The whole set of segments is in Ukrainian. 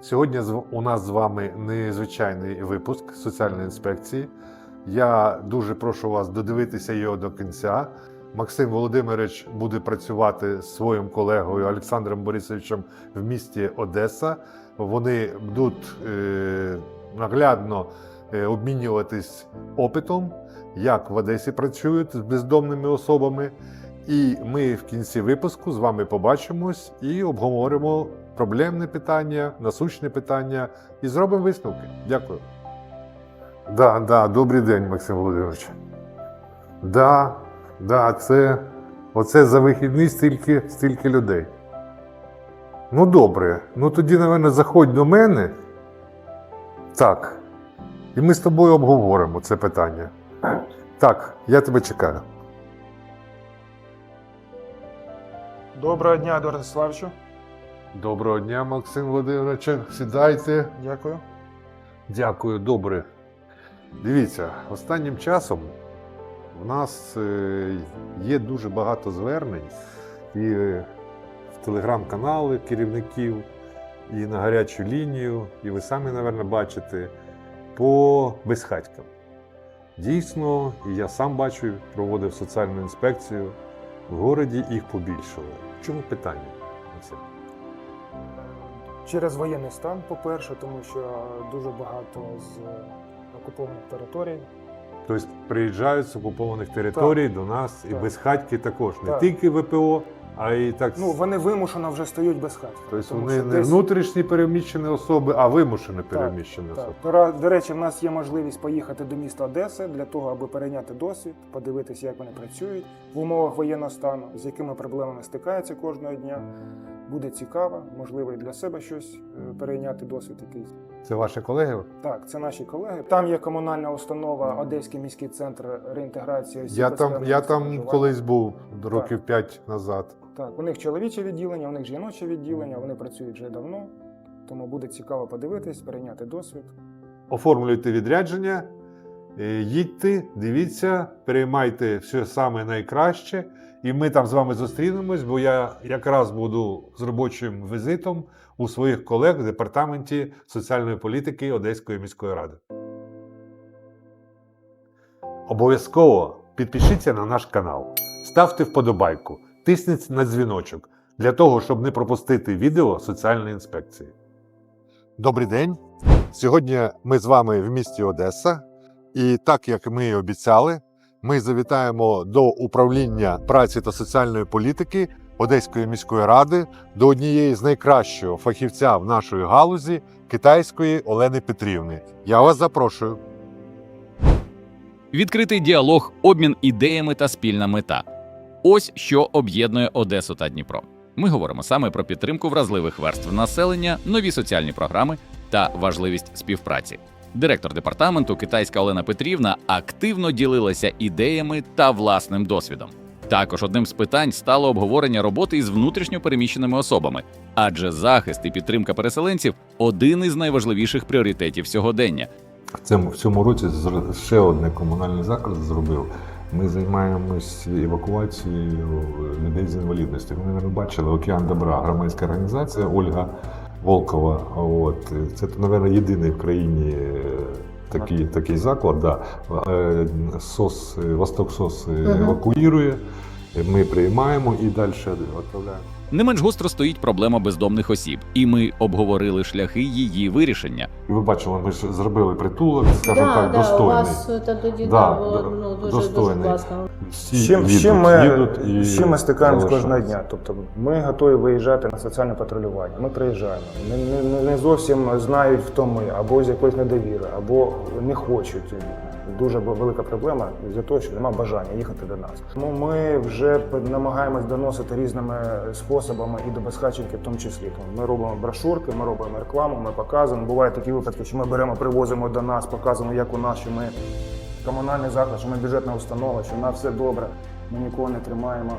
Сьогодні у нас з вами незвичайний випуск соціальної інспекції. Я дуже прошу вас додивитися його до кінця. Максим Володимирович буде працювати з своїм колегою Олександром Борисовичем в місті Одеса. Вони будуть е, наглядно е, обмінюватись опитом, як в Одесі працюють з бездомними особами. І ми в кінці випуску з вами побачимось і обговоримо проблемне питання, насущне питання і зробимо висновки. Дякую. Да, да, добрий день, Максим Володимирович. Да, да, це оце за вихідний стільки, стільки людей. Ну, добре. Ну тоді, напевно, заходь до мене. Так. І ми з тобою обговоримо це питання. Так, я тебе чекаю. Доброго дня, Едуард Славчу. Доброго дня, Максим Володимирович. Сідайте. Дякую. Дякую, добре. Дивіться, останнім часом в нас е, є дуже багато звернень і е, в телеграм-канали керівників, і на гарячу лінію, і ви самі, мабуть, бачите, по безхатькам. Дійсно, і я сам бачу, проводив соціальну інспекцію. В городі їх побільшало. Чому питання? Через воєнний стан, по-перше, тому що дуже багато з окупованих територій. Тобто приїжджають з окупованих територій до нас, і Так. безхатьки також, не Так. тільки ВПО, а й так. Ну, вони вимушено вже стають без хат. тобто Тому вони не десь- внутрішні переміщені особи, а вимушені переміщені Так. особи. До, до речі, в нас є можливість поїхати до міста Одеси для того, аби перейняти досвід, подивитися, як вони працюють в умовах воєнного стану, з якими проблемами стикаються кожного дня. Буде цікаво, можливо, і для себе щось е, перейняти досвід якийсь. Це ваші колеги? Так, це наші колеги. Там є комунальна установа Одеський міський центр реінтеграції. Я там, я там колись був років п'ять назад. Так, у них чоловіче відділення, у них жіноче відділення, вони працюють вже давно. Тому буде цікаво подивитись, перейняти досвід. Оформлюйте відрядження, е, їдьте, дивіться, переймайте все саме найкраще. І ми там з вами зустрінемось, бо я якраз буду з робочим візитом у своїх колег в департаменті соціальної політики Одеської міської ради. Обов'язково підпишіться на наш канал, ставте вподобайку, тисніть на дзвіночок для того, щоб не пропустити відео соціальної інспекції. Добрий день! Сьогодні ми з вами в місті Одеса, і так як ми і обіцяли, ми завітаємо до управління праці та соціальної політики Одеської міської ради до однієї з найкращого фахівця в нашій галузі китайської Олени Петрівни. Я вас запрошую. Відкритий діалог, обмін ідеями та спільна мета. Ось що об'єднує Одесу та Дніпро. Ми говоримо саме про підтримку вразливих верств населення, нові соціальні програми та важливість співпраці. Директор департаменту китайська Олена Петрівна активно ділилася ідеями та власним досвідом. Також одним з питань стало обговорення роботи із внутрішньо переміщеними особами, адже захист і підтримка переселенців один із найважливіших пріоритетів сьогодення. В цьому, в цьому році ще одне комунальний заклад зробив. Ми займаємось евакуацією людей з інвалідністю. Ви, мабуть, бачили Океан Добра, громадська організація Ольга Волкова. От це, мабуть, єдиний в країні е, такий, такий заклад. Да. Е, СОС, е, Восток СОС е, евакуює. Ми приймаємо і далі відправляємо. Не менш гостро стоїть проблема бездомних осіб, і ми обговорили шляхи її вирішення. І ви бачили, ми ж зробили притулок, скажімо да, так, да, достойний. у вас це тоді Да, було до- ну, дуже, достойний. дуже класно. Всі З чим, з їдуть, чим, ми, їдуть і з чим ми стикаємось кожного дня? Тобто ми готові виїжджати на соціальне патрулювання. Ми приїжджаємо. Не, не, не зовсім знають, хто ми, або з якоїсь недовіри, або не хочуть. Дуже велика проблема з-за того, що немає бажання їхати до нас. Тому ми вже намагаємось доносити різними способами і до безхатченків в тому числі. Ми робимо брошурки, ми робимо рекламу, ми показуємо. Бувають такі випадки, що ми беремо, привозимо до нас, показуємо, як у нас, що ми комунальний заклад, що ми бюджетна установа, що у нас все добре, ми нікого не тримаємо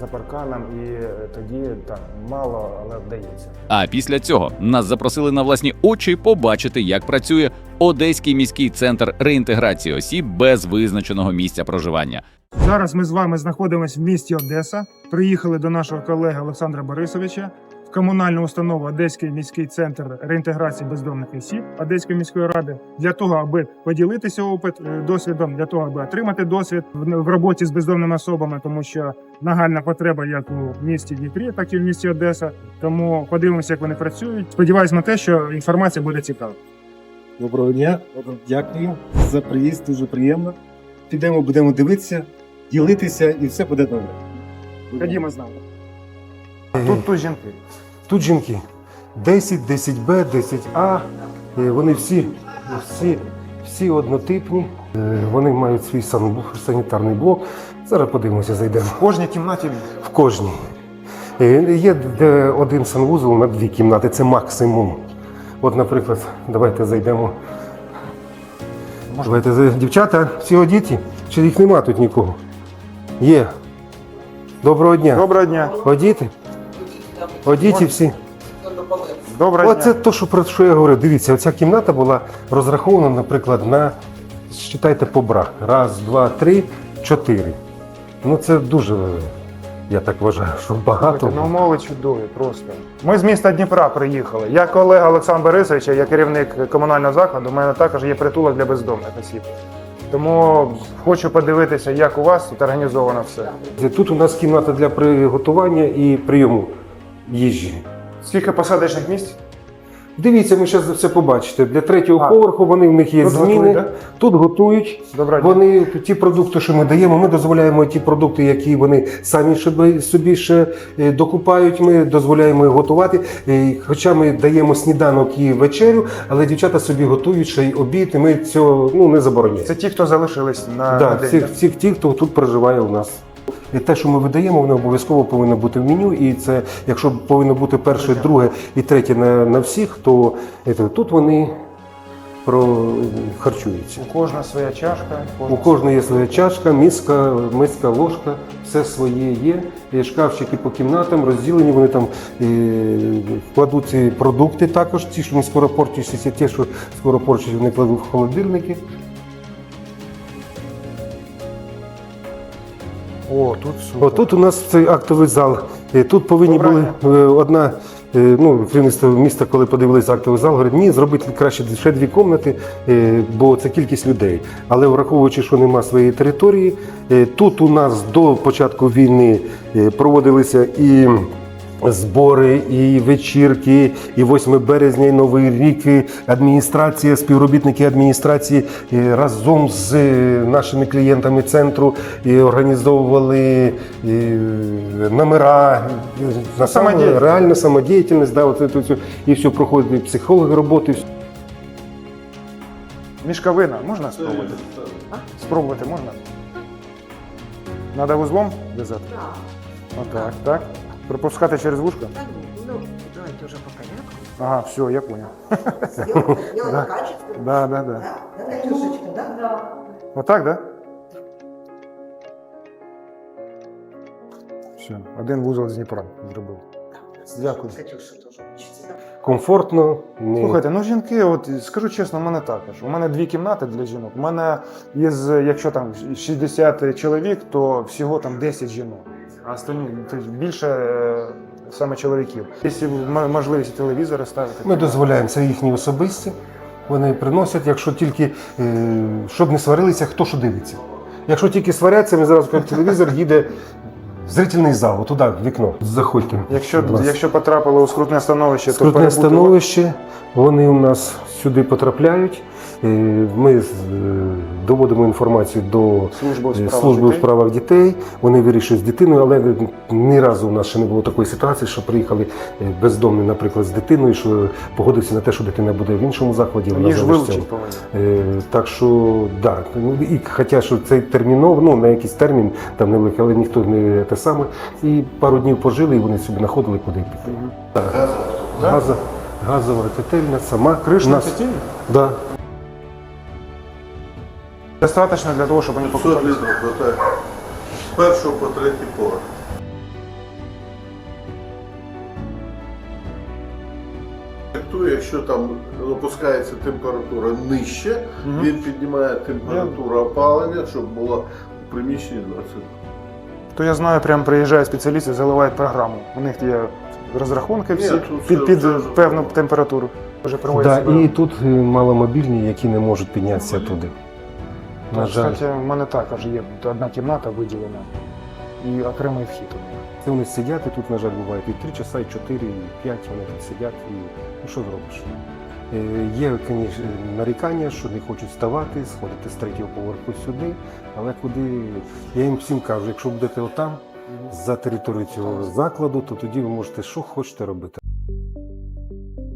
за парканом, і е, тоді так мало, але вдається. А після цього нас запросили на власні очі побачити, як працює Одеський міський центр реінтеграції осіб без визначеного місця проживання. Зараз ми з вами знаходимося в місті Одеса. Приїхали до нашого колеги Олександра Борисовича. Комунальну установу Одеський міський центр реінтеграції бездомних осіб Одеської міської ради для того, аби поділитися опит е, досвідом, для того, аби отримати досвід в в роботі з бездомними особами, тому що нагальна потреба як у місті Дніпрі, так і в місті Одеса. Тому подивимося, як вони працюють. Сподіваюсь на те, що інформація буде цікава. Доброго дня, дякую за приїзд, дуже приємно. Підемо, будемо дивитися, ділитися і все буде добре. Ходімо з нами. Тут, тут жінки. тут жінки 10, 10Б, 10А. е, Вони всі, всі, всі однотипні. Е, Вони мають свій сан- санітарний блок. Зараз подивимося, зайдемо. В кожній кімнаті В кожній. Е, Є один санвузол на дві кімнати, це максимум. От, наприклад, давайте зайдемо. Давайте, дівчата, всі одіті? Чи їх нема тут нікого? Є. Доброго дня. доброго дня. Одіти? Одіті всі. Доброго Оце те, що про що я говорю. Дивіться, оця кімната була розрахована, наприклад, на считайте по брах. Раз, два, три, чотири. Ну це дуже, я так вважаю, що багато. Ну, умови чудові, просто. Ми з міста Дніпра приїхали. Я колега Олександра Борисовича, я керівник комунального закладу. У мене також є притулок для бездомних осіб. Тому хочу подивитися, як у вас тут організовано все. Тут у нас кімната для приготування і прийому їжі. Скільки посадочних місць? Дивіться, ми зараз все побачите. Для третього А. поверху вони в них є Тут зміни. готують, да? Тут готують. Дня. Вони ті продукти, що ми даємо, ми дозволяємо ті продукти, які вони самі собі- ще е, докупають. Ми дозволяємо їх готувати. Хоча ми даємо сніданок і вечерю, але дівчата собі готують ще й обід. І ми цього ну не забороняємо. Це ті, хто залишились на, Да, день. всіх, так? всіх ті, хто тут проживає у нас. І те, що ми видаємо, воно обов'язково повинно бути в меню. І це, якщо повинно бути перше, друге і третє на, на всіх, то е, тут вони про харчуються. У кожна своя чашка. У кожної є своя чашка, миска, миска, ложка, все своє є. Є шкафчики по кімнатам, розділені, вони там е, кладуть ці продукти також, ті, що не скоро порчуються, ті, що скоро порчуються, вони кладуть в холодильники. О, тут супер. Отут у нас цей актовий зал. Е, Тут повинні були е, одна. е, Ну, керівництво міста, коли подивилися актовий зал, говорить, ні, зробити краще ще дві кімнати, е, бо це кількість людей. Але враховуючи, що нема своєї території, е, тут у нас до початку війни е, проводилися і збори, і вечірки, і 8 березня, і Новий рік, і адміністрація, співробітники адміністрації е, разом з е, нашими клієнтами центру е, організовували е, номера, е, на саме реальна самодіяльність, да, от, це- і все проходить і психологи роботи. Мішковина можна спробувати? Спробувати можна? Надо вузлом в'язати? Отак, так. Пропускати через вушко? Да, ну, давайте уже по порядку. Ага, все, я понял. Сделать, сделать качественно. Да, да, да. Да, Катюшечка, да? Да. Отак, да? Все, один вузол з Дніпра зробив. Дякую. Катюша тоже учится. Комфортно. не- Слухайте, ну жінки, от скажу чесно, у мене також. У мене дві кімнати для жінок. У мене із, якщо там 60 чоловік, то всього там 10 жінок. А остальні більше е, саме чоловіків. Якщо можливість телевізори ставити. Ми дозволяємо, це їхні особисті. Вони приносять, якщо тільки е, щоб не сварилися, хто що дивиться. Якщо тільки сваряться, ми зразу кажемо, телевізор їде в зрительний зал, туди, в вікно. Заходьте. Якщо, якщо потрапили у скрутне становище, то Скрутне становище, вони у нас сюди потрапляють. Е, Ми е, доводимо інформацію до Служба у е, справах служби у справах дітей. Вони вирішують з дитиною, але ні разу у нас ще не було такої ситуації, що приїхали бездомні, наприклад, з дитиною, що погодився на те, що дитина буде в іншому закладі. вона ж залишиться. Так що да, Ну, і хоча що цей термінов, ну на якийсь термін там невеликий, але ніхто не те саме. І пару днів пожили, і вони собі знаходили, куди піти. Так. Газа, газова котельня, сама. Криш У Достаточно для того, щоб вони 500 покупали. З першого по третій поверх. Якщо там опускається температура нижче, Мгм. він піднімає температуру опалення, щоб було у приміщенні 20. То я знаю, прям приїжджають спеціалісти, заливають програму. У них є розрахунки всі Ні, тут під, все- під все- певну температуру. Вже Да, і тут е, маломобільні, які не можуть піднятися туди. На Так, жаль, Кстати, в мене також є одна кімната виділена і окремий вхід у неї. це вони сидять, і тут, на жаль, буває і 3 часа, і 4, і 5 вони тут сидять, і ну що зробиш? Е, Є, звісно, нарікання, що не хочуть вставати, сходити з третього поверху сюди, але куди. Я їм всім кажу, якщо будете отам, за територією цього закладу, то тоді ви можете що хочете робити.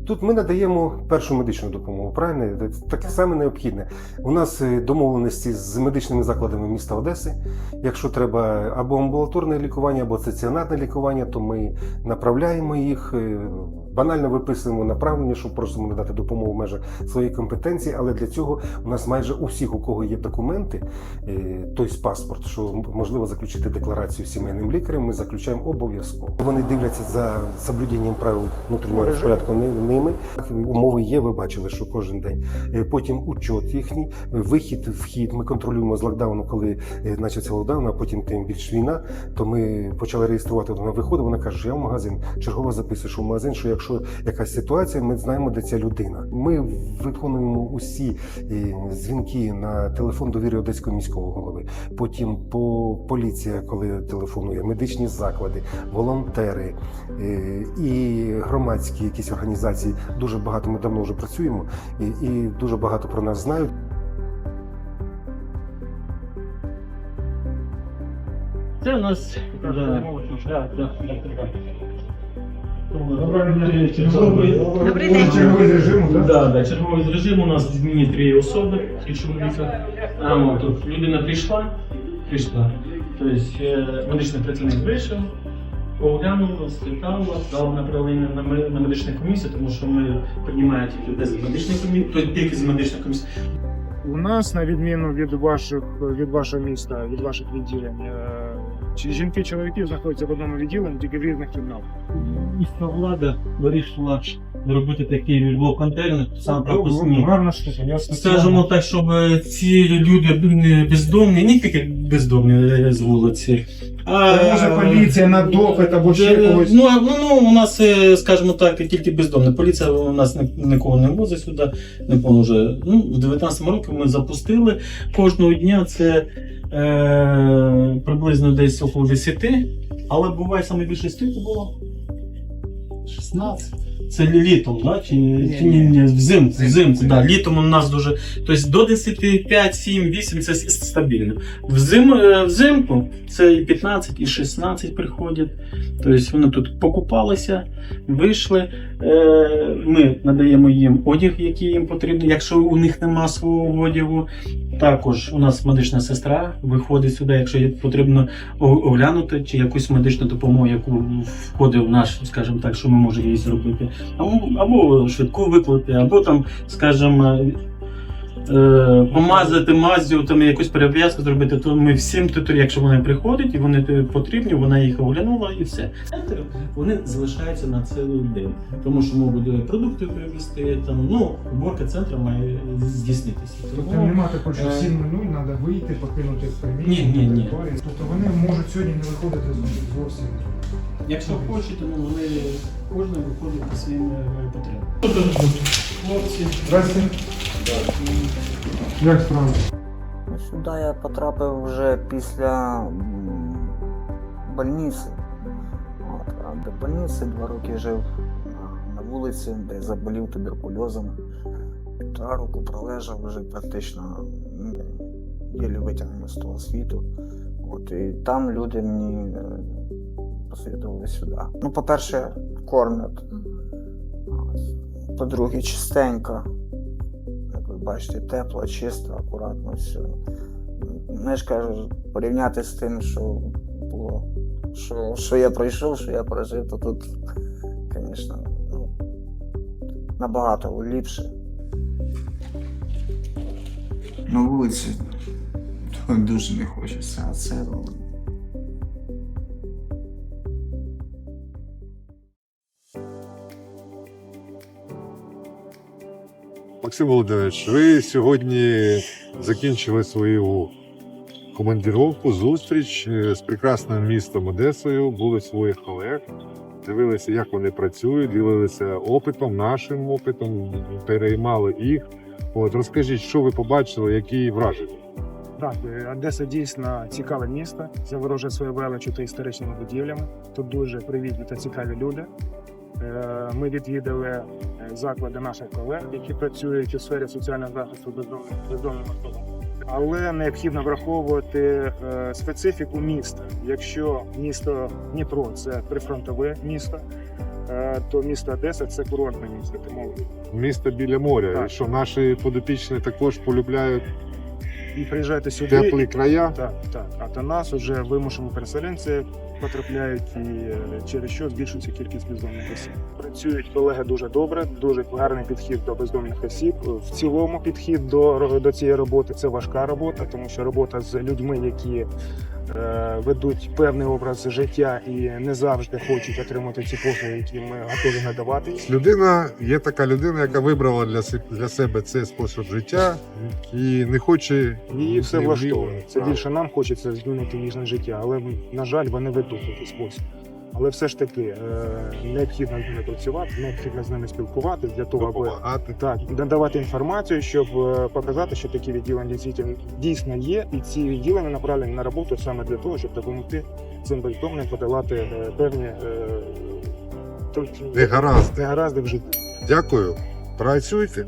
Тут ми надаємо першу медичну допомогу, правильно? Таке саме необхідне. У нас е, домовленості з медичними закладами міста Одеси. Якщо треба або амбулаторне лікування, або стаціонарне лікування, то ми направляємо їх, е, банально виписуємо направлення, щоб просимо надати допомогу в межах своєї компетенції. Але для цього у нас майже у всіх, у кого є документи, е, тобто паспорт, що можливо заключити декларацію сімейним лікарем, ми заключаємо обов'язково. Вони дивляться за соблюденням правил внутрішнього розпорядку ними. Умови є, ви бачили, що кожен день. Е, Потім учет їхній, вихід, вхід. Ми контролюємо з локдауну, коли е, почався локдаун, а потім тим більш війна. То ми почали реєструвати. Вона виходить, вона каже, що я в магазин. Чергово записує, що в магазин, що якщо якась ситуація, ми знаємо, де ця людина. Ми виконуємо усі е, дзвінки на телефон довіри Одеського міського голови. Потім по поліція, коли телефонує, медичні заклади, волонтери е, і громадські якісь організації. Дуже багато ми давно вже працюємо і, і дуже багато про нас знають. Це у нас да, да, да, да, да. Добрий день. Черговий з режиму, так? Да, да, черговий з режиму у нас в зміні три особи, три чоловіка. А, ну, тут людина прийшла, прийшла. Тобто е, медичний працівник вийшов, оглянула, спитала, дав направлення на, ме- на медичну комісію, тому що ми приймаємо тільки людей з медичної комісії, тобто тільки з медичної комісії. У нас, на відміну від ваших від вашого міста, від ваших відділень, е, чи- жінки і чоловіки знаходяться в одному відділенні, тільки в різних кімнатах. Міська влада вирішила зробити такий блок-контейнер, саме пропускні. Гарна. Скажемо так, щоб ці люди не бездомні, не тільки бездомні е, з вулиці. А, Може поліція на допит або ще Е, когось. Ну, ну, ну, у нас, е, скажімо так, тільки бездомні. Поліція у нас нікого не возить сюди. Не вже. Ну, в 19 році ми запустили. Кожного дня це е, приблизно десь около 10. Але буває саме більше стільки було. 16. Це літом, да? чи, чи ні, ні, взимку, взимку, да. Літом у нас дуже. Тобто до 10, 5, 7, 8 це стабільно. Взим, е, взимку це і 15, і 16 приходять. Тобто вони тут покупалися, вийшли. Е, Ми надаємо їм одяг, який їм потрібен. Якщо у них нема свого одягу, також у нас медична сестра виходить сюди, якщо потрібно оглянути чи якусь медичну допомогу, яку входить в наш, скажімо так, що ми можемо їй зробити. Або, швидку виклати, або там, скажімо, е, помазати мазю, там якусь перев'язку зробити, то ми всім тут, якщо вони приходять і вони тобі потрібні, вона їх оглянула і все. Центр вони залишаються на цілий день, тому що можуть продукти привезти, там ну уборка центру має здійснитися. Тобто Тому- нема такого, що е, 7.00 треба вийти, покинути приміщення. Ні, ні, ні. Тобто вони можуть сьогодні не виходити з- зовсім. Якщо хочете, ну вони кожен виходить по своїм е, потребам. Хлопці, Здрасте. Як справи? Сюди я потрапив вже після больниці. От, до больниці два роки жив на вулиці, де заболів туберкульозом. Півтора року пролежав вже практично єлі витягнення з того світу. От, і там люди мені е, посвідували сюди. Ну, по-перше, кормять. По-друге, чистенько. Бачите, тепло, чисто, акуратно все. Ну, я ж кажу, порівняти з тим, що було, що, що я пройшов, що я прожив, то тут, звісно, ну, набагато ліпше. На вулиці дуже не хочеться, а це Максим Володимирович, ви сьогодні закінчили свою командировку, зустріч е, з прекрасним містом Одесою, були своїх колег. дивилися, як вони працюють, ділилися опитом, нашим опитом, переймали їх. От розкажіть, що ви побачили, які враження? Так, е, Одеса дійсно цікаве місто, заворожує своєю величю та історичними будівлями. Тут дуже привітні та цікаві люди. Е, Ми відвідали е, заклади наших колег, які працюють у сфері соціального захисту бездомних осіб. Але необхідно враховувати е, специфіку міста. Якщо місто Дніпро це прифронтове місто, то місто Одеса це курортне місто. Тому Місто біля моря, Так. що наші подопічні також полюбляють і приїжджайте сюди. теплі края. Так, так. А до нас вже вимушені переселенці потрапляють і е, через що збільшується кількість бездомних осіб. Працюють колеги дуже добре, дуже гарний підхід до бездомних осіб. В цілому підхід до, до цієї роботи це важка робота, тому що робота з людьми, які ведуть певний образ життя і не завжди хочуть отримати ці послуги, які ми готові надавати. Людина є така людина, яка вибрала для для себе цей спосіб життя і не хоче Її все влаштовує. Це більше нам хочеться змінити ніжне життя, але на жаль, вони ведуть такий спосіб. Але все ж таки е, необхідно з ними працювати, необхідно з ними спілкуватися для того, аби Допомагати. так надавати інформацію, щоб е, показати, що такі відділення дійсно- дійсно є, і ці відділення направлені на роботу саме для того, щоб допомогти цим бездомним подолати е, певні е, гаразд. негаразди в житті. Дякую. Працюйте.